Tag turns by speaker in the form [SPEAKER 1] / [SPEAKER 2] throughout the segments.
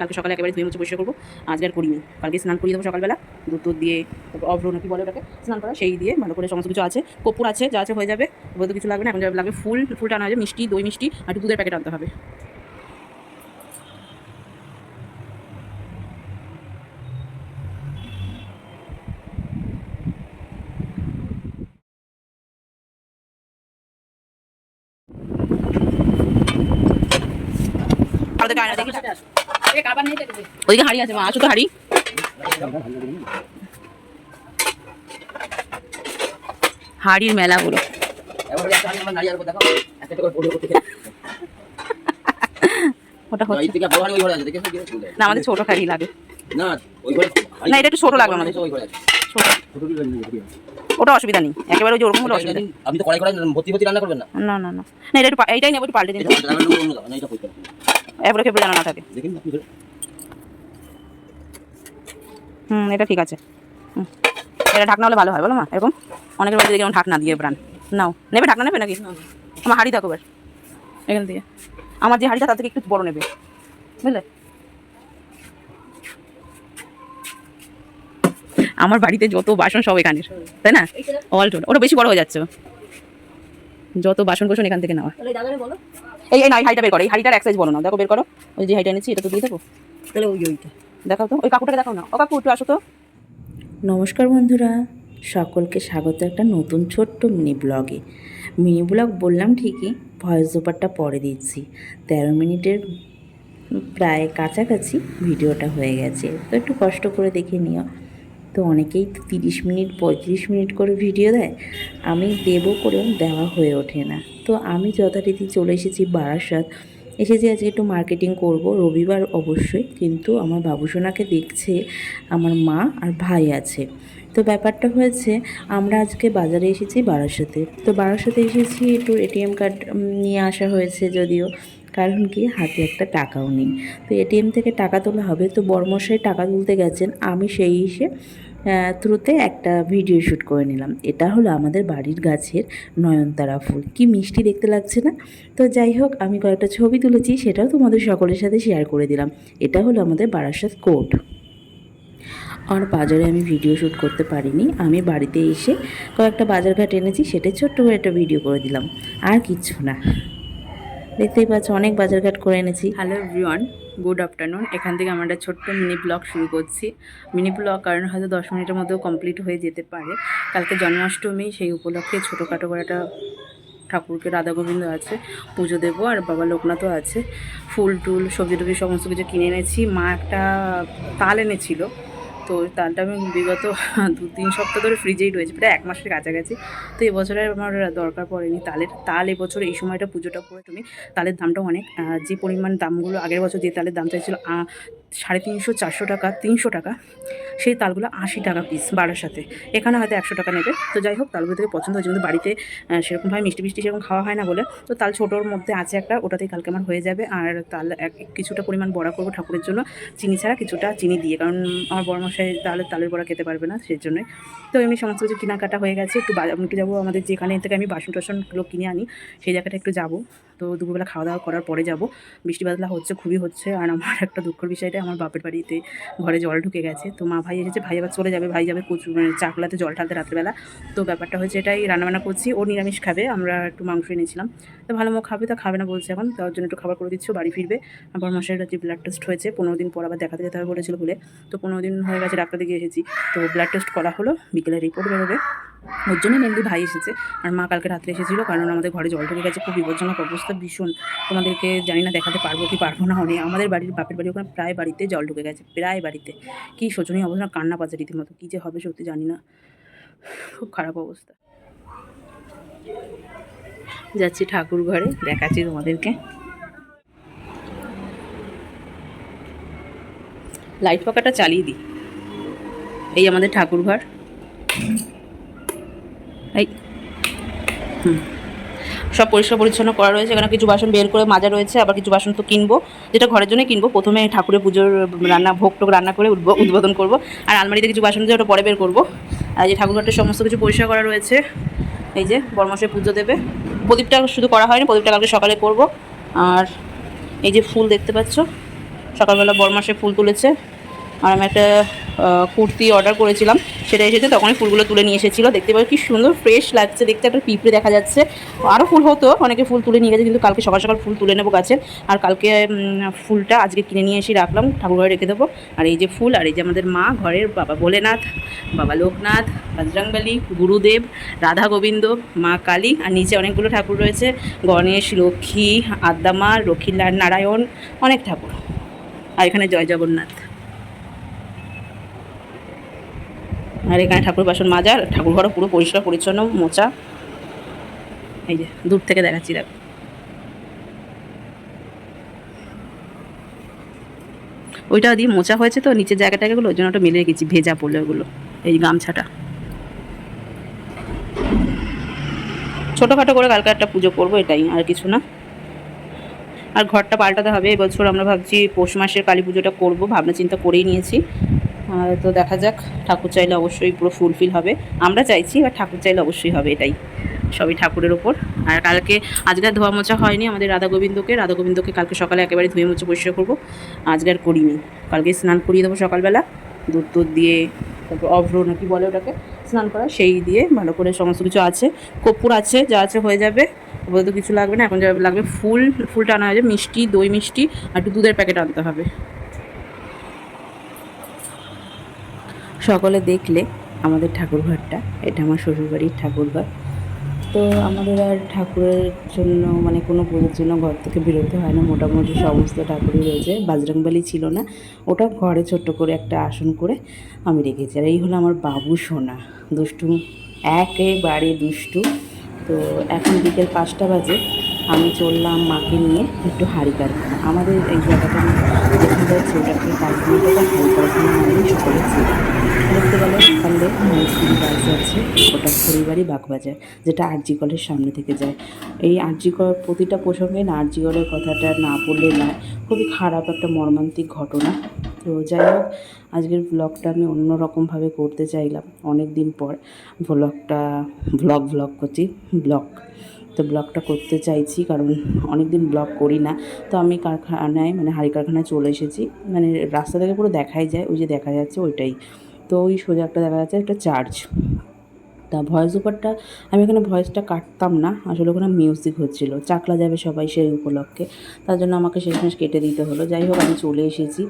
[SPEAKER 1] কালকে সকালে একেবারে ধুয়ে মুছে পরিষ্কার করব। আজকে আর করিনি। কালকে স্নান করিয়ে দেবো সকালবেলা। দুধ টুধ দিয়ে অভ্র নাকি বলে ওটাকে? স্নান করা, সেই দিয়ে ভালো করে সমস্ত কিছু আছে। কপুর আছে, যা আছে হয়ে যাবে। বলতে কিছু লাগবে না, এখন লাগবে ফুল ফুলটা আনা হবে মিষ্টি, দই মিষ্টি আর একটু দুধের প্যাকেট আনতে হবে। ওদিকে আয়না দেখি। ওদিকে হাড়ি আছে মা আসো তো হাড়ি। হাড়ির মেলা ওটা হচ্ছে। না আমাদের ছোট হাড়ি লাগে। না এটা একটু ছোট লাগবে আমাদের। ওটা অসুবিধা নেই একেবারে ওই যে ওরকম হলে অসুবিধা।
[SPEAKER 2] আপনি তো কড়াই কড়াই ভর্তি ভর্তি রান্না করবেন না?
[SPEAKER 1] না না এটা একটু পা- এইটাই নেব একটু পাল্টে দিন।
[SPEAKER 2] এটা রান্নার লোক না
[SPEAKER 1] থাকে। হুম এটা ঠিক আছে। হুম। এটা ঢাকনা হলে ভালো হয় বলো মা এরকম। অনেকের বাড়িতে দেখি ঢাকনা দিয়ে ব্রান নাও নেবে ঢাকনা নেবে নাকি? আমার হাড়ি এবার এখান দিয়ে আমার যে হাড়িটা তার থেকে একটু বড় নেবে বুঝলে? আমার বাড়িতে যত বাসন সব এখানের তাই না? অল টোটাল ওটা বেশি বড় হয়ে যাচ্ছে। যত বাসন কোসন এখান থেকে নেওয়া। এই এই না হাড়িটা বের করো এই হাড়িটার এক সাইজ বলো না দেখো বের করো। ওই যে হাড়িটা এনেছি এটা তো দিয়ে দেবো?
[SPEAKER 3] তাহলে ওই ওইটা।
[SPEAKER 1] দেখাও তো। ওই কাকুটাকে দেখাও না। ও কাকু একটু আসো তো।
[SPEAKER 3] নমস্কার বন্ধুরা। সকলকে স্বাগত একটা নতুন ছোট্ট মিনি ব্লগে মিনি ব্লগ বললাম ঠিকই ভয়েস ওভারটা পরে দিচ্ছি। তেরো মিনিটের প্রায় কাছাকাছি ভিডিওটা হয়ে গেছে। তো একটু কষ্ট করে দেখে নিও। তো অনেকেই তিরিশ মিনিট, পঁয়ত্রিশ মিনিট করে ভিডিও দেয়। আমি দেবো করেও দেওয়া হয়ে ওঠে না। তো আমি যথারীতি চলে এসেছি বারাসাত। এসেছি আজকে একটু মার্কেটিং করব, রবিবার অবশ্যই, কিন্তু আমার বাবুসোনাকে দেখছে, আমার মা আর ভাই আছে। তো ব্যাপারটা হয়েছে, আমরা আজকে বাজারে এসেছি বারাসাতে। তো বারাসাতে এসেছি একটু এটিএম কার্ড নিয়ে আসা হয়েছে যদিও। কারণ কি? হাতে একটা টাকাও নেই। তো এটিএম থেকে টাকা তোলা হবে। তো বর্মশাই টাকা তুলতে গেছেন। আমি সেই এসে থ্রুতে একটা ভিডিও শ্যুট করে নিলাম। এটা হলো আমাদের বাড়ির গাছের নয়নতারা ফুল। কি মিষ্টি দেখতে লাগছে না? তো যাই হোক, আমি কয়েকটা ছবি তুলেছি, সেটাও তোমাদের সকলের সাথে শেয়ার করে দিলাম। এটা হলো আমাদের বারাসাত কোর্ট। আর বাজারে আমি ভিডিও শ্যুট করতে পারিনি। আমি বাড়িতে এসে কয়েকটা বাজারঘাট এনেছি সেটা ছোট্ট করে একটা ভিডিও করে দিলাম। আর কিচ্ছু না। দেখতেই পাচ্ছ অনেক বাজারঘাট করে এনেছি।
[SPEAKER 1] Hello everyone, good afternoon. এখান থেকে আমরা একটা ছোট্ট মিনি ব্লগ শুরু করছি। মিনি ব্লগ কারণ হয়তো দশ মিনিটের মধ্যেও কমপ্লিট হয়ে যেতে পারে। কালকে জন্মাষ্টমী, সেই উপলক্ষে ছোটোখাটো করে একটা ঠাকুরকে রাধা গোবিন্দ আছে, পুজো দেবো আর বাবা লোকনাথও আছে। ফুল টুল, সবজি টবজি সমস্ত কিছু কিনে এনেছি। মা একটা তাল এনেছিল তো তালটা আমি বিগত দু তিন সপ্তাহ ধরে ফ্রিজেই রয়েছে, প্রায় এক মাসের কাছাকাছি। তো এবছরে আমার দরকার পড়েনি তালের। তাল এবছর এই সময়টা পুজোটা পড়ে তুমি তালের দামটা অনেক যে পরিমাণ দামগুলো আগের বছর যে তালের দাম চাইছিল সাড়ে তিনশো, চারশো টাকা, তিনশো টাকা, সেই তালগুলো আশি টাকা পিস বাড়ার সাথে। এখানে হয়তো একশো টাকা নেবে। তো যাই হোক, তালগুলো থেকে পছন্দ হয়েছে কিন্তু বাড়িতে সেরকমভাবে মিষ্টি মিষ্টি সেরকম খাওয়া হয় না বলে, তো তাল ছোটোর মধ্যে আছে একটা, ওটাতেই কালকে আমার হয়ে যাবে। আর তাল এক, কিছুটা পরিমাণ বড়া করব ঠাকুরের জন্য। চিনি ছাড়া কিছুটা চিনি দিয়ে, কারণ আমার বড়মশাই তাহলে তালের বড়া খেতে পারবে না সেই জন্যই তো এমনি সমস্ত কিছু কেনাকাটা হয়ে গেছে। একটু একটু যাব আমাদের যেখানে থেকে আমি বাসন টাসনগুলো কিনে আনি, সেই জায়গাটা একটু যাব। তো দুপুরবেলা খাওয়া দাওয়া করার পরে যাব। বৃষ্টি বাদলা হচ্ছে, খুবই হচ্ছে, আর আমার একটা দুঃখের বিষয়টা আমার বাপের বাড়িতে ঘরে জল ঢুকে গেছে। তো মা ভাই এসেছে, ভাই আবার চলে যাবে, ভাই যাবে কচু মানে চাকলাতে জল ঢালতে রাত্রেবেলা। তো ব্যাপারটা হচ্ছে এটাই, রান্নাবান্না করছি, ও নিরামিষ খাবে, আমরা একটু মাংস এনেছিলাম। তো ভালো মুখ খাবে, তো খাবে না বলছে এখন, তার জন্য একটু খাবার করে দিচ্ছ বাড়ি ফিরবে। আবার মাসের যে ব্লাড টেস্ট হয়েছে, পনেরো দিন পর আবার দেখাতে যেতে হবে বলেছিল বলে। তো পনেরো দিন হয়ে গেছে ডাক্তার দিকে এসেছি। তো ব্লাড টেস্ট করা হলো, বিকেলে রিপোর্ট বেরোবে। ওর জন্য মেনলি ভাই এসেছে। আর মা কালকে রাত্রে এসেছিল, কারণ আমাদের ঘরে জল ঢুকে গেছে, খুব বিপজ্জনক অবস্থা, ভীষণ। তোমাদেরকে জানি না দেখাতে পারব কি পারব না, অনেক আমাদের বাড়ির বাপের বাড়ি ওখানে প্রায় বাড়িতে জল ঢুকে গেছে, প্রায় বাড়িতে। কী শোচনীয় অবস্থা, কান্না পাচ্ছে রীতিমতো, কী যে হবে সত্যি জানি না। খুব খারাপ অবস্থা। যাচ্ছি ঠাকুর ঘরে, দেখাচ্ছি তোমাদেরকে। লাইট পাকাটা চালিয়ে দিই। এই আমাদের ঠাকুর ঘর। এই। হুম। সব পরিষ্কার পরিচ্ছন্ন করা রয়েছে, এখানে কিছু বাসন বের করে মাজা রয়েছে, আবার কিছু বাসন তো কিনবো। যেটা ঘরের জন্যই কিনবো, প্রথমে ঠাকুরের পুজোর রান্না, ভোগ টোক রান্না করে উদ্ব- উদ্বোধন করব। আর আলমারিতে কিছু বাসন দিয়ে ওটা পরে বের করব। আর যে ঠাকুরঘরটা সমস্ত কিছু পরিষ্কার করা রয়েছে, এই যে বর্মশাই পুজো দেবে। প্রদীপটা শুধু করা হয়নি, প্রদীপটা কালকে সকালে করব। আর এই যে ফুল দেখতে পাচ্ছ, সকালবেলা বরমাসে ফুল তুলেছে। আর আমি একটা কুর্তি অর্ডার করেছিলাম। সেটা এসেছে তখনই ফুলগুলো তুলে নিয়ে এসেছিল। দেখতে পাবে কি সুন্দর ফ্রেশ লাগছে। দেখতে একটা পিঁপড়ে দেখা যাচ্ছে। আরও ফুল হতো, অনেকে ফুল তুলে নিয়ে গেছে, কিন্তু কালকে সকাল সকাল ফুল তুলে নেব গাছের। আর কালকে ফুলটা আজকে কিনে নিয়ে এসে রাখলাম ঠাকুরঘরে রেখে দেবো। আর এই যে ফুল, আর এই যে আমাদের মা, ঘরের বাবা ভোলেনাথ, বাবা লোকনাথ, বজরংবলী, গুরুদেব, রাধা গোবিন্দ, মা কালী, আর নিচে অনেকগুলো ঠাকুর রয়েছে। গণেশ, লক্ষ্মী, আদ্দামা লক্ষ্মীলাল নারায়ণ, অনেক ঠাকুর। আর এখানে জয় জগন্নাথ। আর এখানে ঠাকুর বাসন মাজার ঠাকুর ঘরও পুরো পরিষ্কার, পরিচ্ছন্ন, মোচা। এই যে, দূর থেকে দেখাচ্ছি, দেখ। ওইটা দিয়ে মোচা হয়েছে তো, নিচের জায়গাটাগুলো ওই জন্য ওটা মেলে রেখেছি, ভেজা পড়লে ওগুলো, এই গামছাটা। ছোটোখাটো করে কালকে একটা পুজো করব, এটাই, আর কিছু না। আর ঘরটা পাল্টাতে হবে, এবছর আমরা ভাবছি পৌষ মাসের কালী পুজোটা করব, ভাবনা চিন্তা করেই নিয়েছি। তো দেখা যাক, ঠাকুর চাইলে অবশ্যই পুরো ফুলফিল হবে। আমরা চাইছি আর ঠাকুর চাইলে অবশ্যই হবে, এটাই। সবই ঠাকুরের ওপর আর কালকে, আজকে ধোয়া মোছা হয়নি, আমাদের রাধা গোবিন্দকে। রাধা গোবিন্দকে কালকে সকালে একেবারে ধুয়ে মুছে পরিষ্কার করব। আজকে আর করিনি। কালকে স্নান করিয়ে দেবো সকালবেলা। দুধ টুধ দিয়ে, তারপর অভ্র নাকি বলে ওটাকে, স্নান করা, সেই দিয়ে ভালো করে সমস্ত কিছু আছে। কর্পূর আছে, যা আছে হয়ে যাবে। তো কিছু লাগবে না, এখন যা লাগবে ফুল ফুলটা আনা হয়ে যাবে, মিষ্টি, দই মিষ্টি, আর একটু দুধের প্যাকেট আনতে হবে। সকলে দেখলে আমাদের ঠাকুরঘরটা, এটা আমার শ্বশুরবাড়ির ঠাকুরঘর। তো আমাদের আর ঠাকুরের জন্য মানে কোনো পুজোর জন্য ঘর থেকে বেরোতে হয় না। মোটামুটি সমস্ত ঠাকুরই রয়েছে। বাজরংবালি ছিল না। ওটা ঘরে ছোট্ট করে একটা আসন করে আমি রেখেছি। আর এই হলো আমার বাবু সোনা। দুষ্টু, একেবারে দুষ্টু। তো এখন বিকেল পাঁচটা বাজে। আমি চললাম মাকে নিয়ে একটু হাঁড়ি কারখানা আমাদের এই জায়গাটা যেখানে যাচ্ছে ওটাকে কারখানাটা হাঁড়ি কারখানা নামেই সকলে দেখতে গেলে সকালে মৌসুমি বাস আছে, ওটা খড়িবাড়ি বাগবাজার, যেটা আরজি কলের সামনে থেকে যায়। এই আরজি কল, প্রতিটা প্রসঙ্গে না, আরজি কলের কথাটা না বললে নয় খুবই খারাপ একটা মর্মান্তিক ঘটনা। তো যাই হোক, আজকের ব্লগটা আমি অন্যরকমভাবে করতে চাইলাম। অনেক দিন পর ব্লগটা ব্লগ ব্লগ করছি ব্লগ তো ব্লগটা করতে চাইছি, কারণ অনেক দিন ব্লগ করি না। তো আমি কারখানায় মানে হাড়ি কারখানায় চলে এসেছি। মানে রাস্তা থেকে পুরো দেখাই যায়, ওই যে দেখা যাচ্ছে ওইটাই। তো ওই সোজা একটা দেখা যাচ্ছে একটা চার্চ। তা ভয়েস ওভারটা, আমি এখানে ভয়েসটা কাটতাম না। আসলে ওখানে মিউজিক হচ্ছিল। চাকলা যাবে সবাই সেই উপলক্ষে। তার জন্য আমাকে শেষমেশ কেটে দিতে হলো। যাই হোক, আমি চলে এসেছি।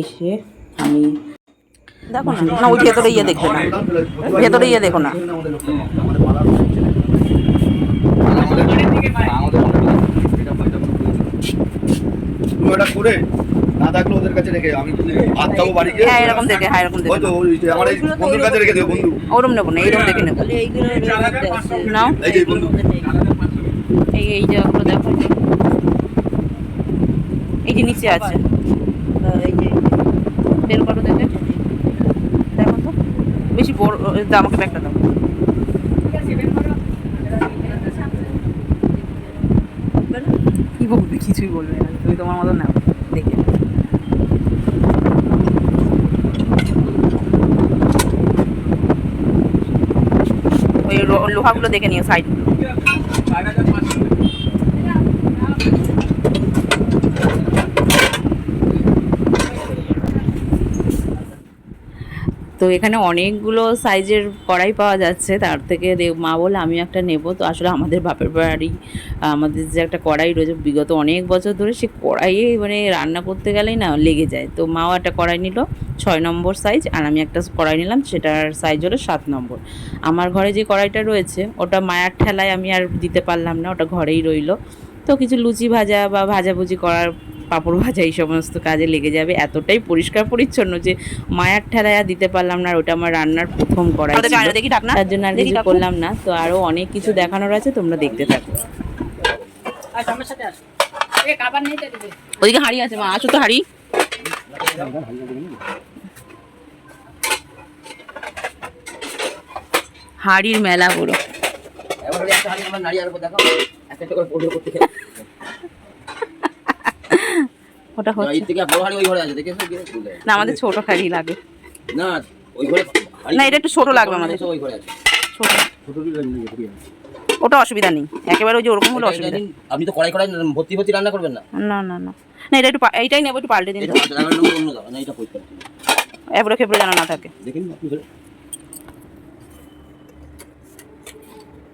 [SPEAKER 1] এসে আমি দেখো না না, ওই ভেতরে ইয়ে দেখো না। ভেতরে ইয়ে দেখো না
[SPEAKER 4] তুমি ওটা করে? না থাকলে ওদের কাছে রেখে আমি ভাত খাব বাড়ি গিয়ে?
[SPEAKER 1] হ্যাঁ এরকম দেখে হ্যাঁ এরকম দেখে
[SPEAKER 4] তো ওই যে আমার এই বন্ধুর কাছে রেখে দিও বন্ধু।
[SPEAKER 1] ওরম নেব না এইরকম দেখে নেব। নাও।
[SPEAKER 4] এই যে বন্ধু।
[SPEAKER 1] এই এই জায়গাগুলো দেখো। এই যে নিচে আছে। বের করো দেখে। দেখো তো। বেশি বড় দাও আমাকে ব্যাগটা দাও। কি বলবে কিছুই বলবে না। তোমার মতো নাও দেখে ওই লোহাগুলো দেখে নিও সাইডগুলো তো এখানে অনেকগুলো সাইজের কড়াই পাওয়া যাচ্ছে। তার থেকে মা বলে আমি একটা নেব। তো আসলে আমাদের বাপের বাড়ি, আমাদের যে একটা কড়াই রয়েছে, বিগত অনেক বছর ধরে সে কড়াইয়ে মানে রান্না করতে গেলেই না লেগে যায়। তো মাও একটা কড়াই নিল, ছয় নম্বর সাইজ, আর আমি একটা কড়াই নিলাম, সেটার সাইজ হলো সাত নম্বর। আমার ঘরে যে কড়াইটা রয়েছে, ওটা মায়ার ঠেলায় আমি আর দিতে পারলাম না, ওটা ঘরেই রইল। তো কিছু লুচি ভাজা বা ভাজাভুজি করার পাঁপড় ভাজা এই সমস্ত কাজে লেগে যাবে। এতটাই পরিষ্কার পরিচ্ছন্ন যে মায়ার ঠেলায় দিতে পারলাম না আর ওটা আমার রান্নার প্রথম করাই তার জন্য আর কিছু করলাম না। তো আরও অনেক কিছু দেখানোর আছে তোমরা দেখতে থাকো। ওদিকে হাড়ি আছে মা আসো তো হাড়ি। হাড়ির মেলা পুরো
[SPEAKER 2] এবার হলে একটা হাড়ি আমার নাড়িয়ার উপর দেখো একটা একটা করে পড়ে করতে
[SPEAKER 1] ওটা হচ্ছে।
[SPEAKER 2] এর থেকে বড় হাড়ি ওই ঘরে আছে দেখেছ গিয়ে বুঝলে
[SPEAKER 1] না আমাদের ছোট হাড়ি লাগে।
[SPEAKER 2] না ওই ঘরে
[SPEAKER 1] না, এটা একটু ছোট লাগবে আমাদের।
[SPEAKER 2] ওই ঘরে আছে।
[SPEAKER 1] ছোট।
[SPEAKER 4] ছোট
[SPEAKER 1] ওটা অসুবিধা নেই। একেবারে ওই যে ওরকম হলে অসুবিধা।
[SPEAKER 2] আপনি তো কড়াই কড়াই ভর্তি ভর্তি রান্না করবেন না?
[SPEAKER 1] না না না। না এটা একটু এইটাই নেব একটু পাল্টে দিন।
[SPEAKER 2] এটা অন্য দাও না এটা।
[SPEAKER 1] এবড়ো খেপড়ে যেন না থাকে।
[SPEAKER 2] দেখেন আপনি ধরে।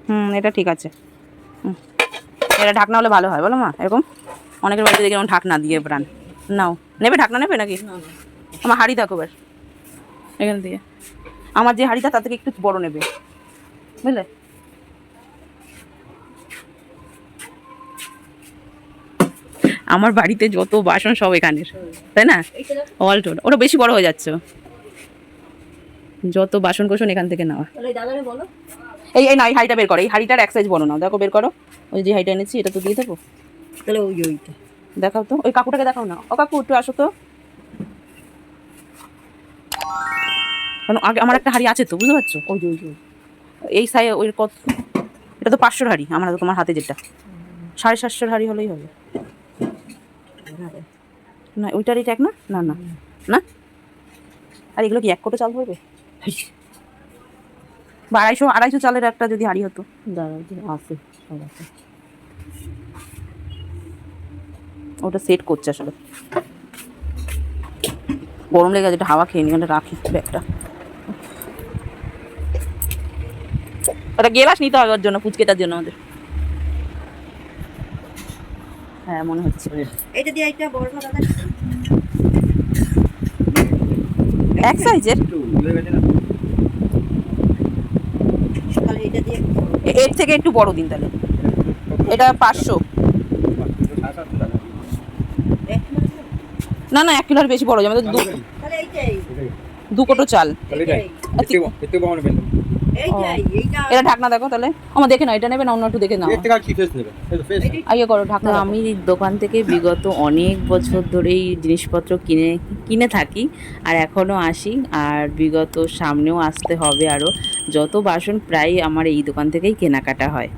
[SPEAKER 1] হুম এটা ঠিক আছে। হুম। এটা ঢাকনা হলে ভালো হয় বলো মা এরকম? অনেকের বাড়িতে দেখি ঢাকনা দিয়ে প্রাণ। নাও। নেবে ঢাকনা নেবে নাকি? আমার হাড়ি দেখো এবার। এখান থেকে আমার যে হাড়িটা তার থেকে একটু বড় নেবে। বুঝলে? আমার বাড়িতে যত বাসন সব এখানের। তাই না? অল টোল ওটা বেশি বড় হয়ে যাচ্ছে। যত বাসন কোসন এখান থেকে নেওয়া। এই এই না এই হাঁড়িটা বের করো। এই হাড়িটার এক সাইজ বড় নাও। দেখো বের করো। ওই যে হাঁড়িটা এনেছি এটা তো দিয়ে দেবো
[SPEAKER 5] তাহলে ওই ওইটা
[SPEAKER 1] দেখাও তো ওই কাকুটাকে দেখাও না। ও কাকু একটু আসো তো। কারণ আগে আমার একটা হাঁড়ি আছে তো বুঝতে পারছ?
[SPEAKER 5] ওই যে ওই যে
[SPEAKER 1] এই সাই ওই কত এটা তো পাঁচশোর হাঁড়ি আমার হাতে তোমার হাতে যেটা। সাড়ে সাতশোর হাঁড়ি হলেই হবে। না ওইটার এটা এক না? না না। না? আর এগুলো কি এক কোটো চাল ধরবে? বা আড়াইশো আড়াইশো চালের একটা যদি হাঁড়ি হতো।
[SPEAKER 5] দাঁড়াও আছে সব আছে
[SPEAKER 1] ওটা সেট করছে আসলে। গরম লেগে গেছে এটা হাওয়া খেয়ে নি ওটা রাখি ব্যাগটা। ওটা গেলাস নিতে হবে ওর জন্য পুচকেটার জন্য আমাদের। হ্যাঁ মনে হচ্ছে।
[SPEAKER 5] এইটা দিয়ে একটা বড় দাদা
[SPEAKER 1] এক সাইজের
[SPEAKER 4] একটু ভুলে গেছে না।
[SPEAKER 5] তাহলে এইটা দিয়ে
[SPEAKER 1] এর থেকে একটু বড় দিন তাহলে। এটা পাঁচশো
[SPEAKER 4] সাত আটশো টাকা
[SPEAKER 5] এক কিলো আছে?
[SPEAKER 1] না না এক কিলোর বেশি বড় যাবে দু
[SPEAKER 5] তাহলে
[SPEAKER 1] দু কোটো চাল। এটা ঢাকনা দেখো তাহলে। আমার দেখে নাও এটা নেবে না অন্য একটু দেখে নাও। আইয়ে করো ঢাকনা
[SPEAKER 3] আমি দোকান থেকে বিগত অনেক বছর ধরেই জিনিসপত্র কিনে কিনে থাকি আর এখনও আসি। আর বিগত সামনেও আসতে হবে আরও। যত বাসন প্রায় আমার এই দোকান থেকেই কেনাকাটা হয়।